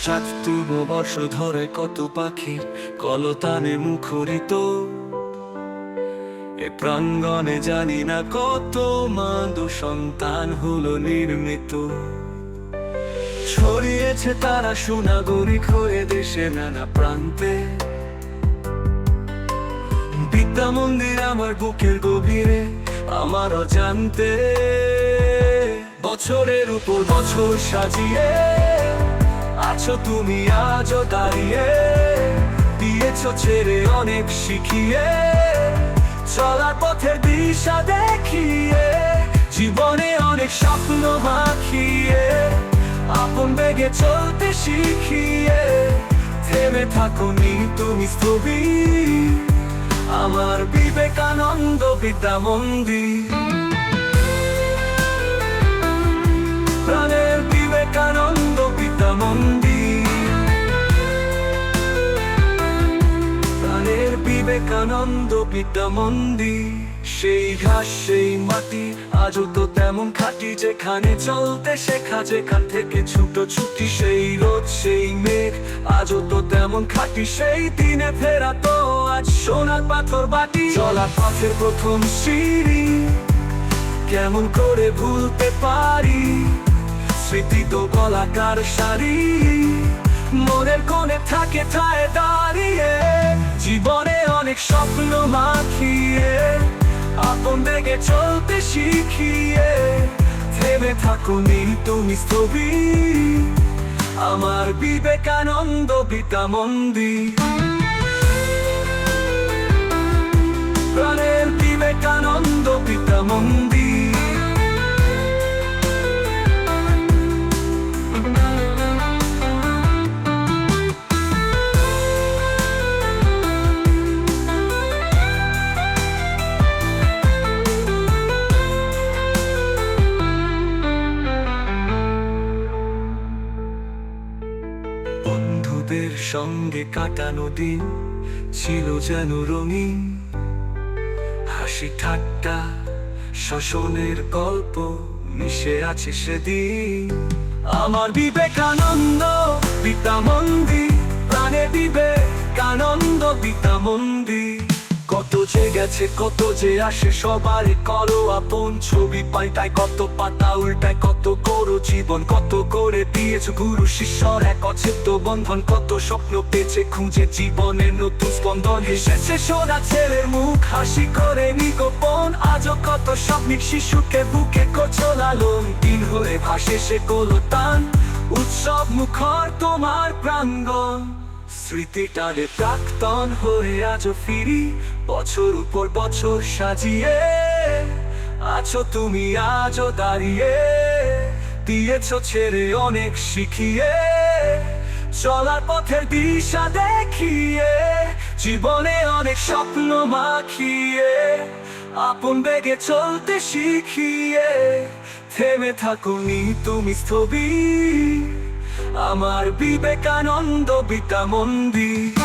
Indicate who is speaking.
Speaker 1: হঠাৎ তুব বর্ষ ধরে কত পাখির কলতানে মুখরিত। এ প্রাঙ্গণে জানি না কত মাদু সন্তান হলো নির্মিত। ছড়িয়েছে তারা সুনাগরিক হয়ে দেশে নানা প্রান্তে। বিদ্যা মন্দির আমার বুকের গভীরে, আমার অজান্তে। বছরের উপর বছর সাজিয়ে আছো তুমি আজও দাঁড়িয়ে, দিয়েছ ছেড়ে অনেক শিখিয়ে, চলার পথের দিশা দেখিয়ে, জীবনে অনেক স্বপ্ন মাখিয়ে, আপন বেগে চলতে শিখিয়ে, থেমে থাকুনি তুমি স্থবির, আমার বিবেকানন্দ বিদ্যা মন্দির বিবেকানন্দ বিদ্যা মন্দির সেই ঘাস, সেই মাটি, আজও তো তেমন খাটি যেখানে চলতে শেখা, যেখান থেকে ছুটো ছুটি সেই রোদ সেই মেঘ, আজও তো তেমন খাটি সেই দিনে ফেরা তো আজ সোনার পাথর বাটি। চলার পথের প্রথম সিঁড়ি, কেমন করে ভুলতে পারি? স্মৃতি তো কলাকার শাড়ি মনের কোণে থাকে ঠায় দাঁড়িয়ে, জীবনে অনেক স্বপ্ন মাখিয়ে, আপন দেখে চলতে শিখিয়ে, থেমে থাকুনি তুমি স্থবির, আমার বিবেকানন্দ বিদ্যা মন্দির প্রাণের বিবেকানন্দ বিদ্যা মন্দির বন্ধুদের সঙ্গে কাটানো দিন ছিল যেন রঙিন। হাসি, ঠাট্টা, শোষণের গল্প মিশে আছে সেদিন। আমার বিবেকানন্দ পিতা মন্দির প্রাণে বিবেকানন্দ পিতা মন্দির কত যে গেছে, কত যে আসে, সবার করো আপন ছবি পাই তাই কত পাতা উল্টায়, কত করো জীবন, কত করে দিয়েছ গুরু শিষ্যর এক অচ্ছেদ্য বন্ধন, কত স্বপ্ন পেয়েছে খুঁজে জীবনের নতুন স্পন্দন। এসেছে সোনা ছেলের মুখ, হাসি করে নিগোপন আজও কত স্বপ্নিক শিশুকে বুকে কোচলালন দিন হয়ে ভাসে সে টান উৎসব মুখর তোমার প্রাঙ্গণ। স্মৃতিটারে প্রাক্তন হয়ে আজও ফিরি, বছর উপর বছর সাজিয়ে। আছো তুমি, আজও দাঁড়িয়ে। দিয়েছ, ছেড়ে অনেক শিখিয়ে। চলার পথের দিশা দেখিয়ে, জীবনে অনেক স্বপ্ন মাখিয়ে। আপন বেগে চলতে শিখিয়ে, থেমে থাকুনি তুমি স্থবির। আমার বিবেকানন্দ বিদ্যা মন্দির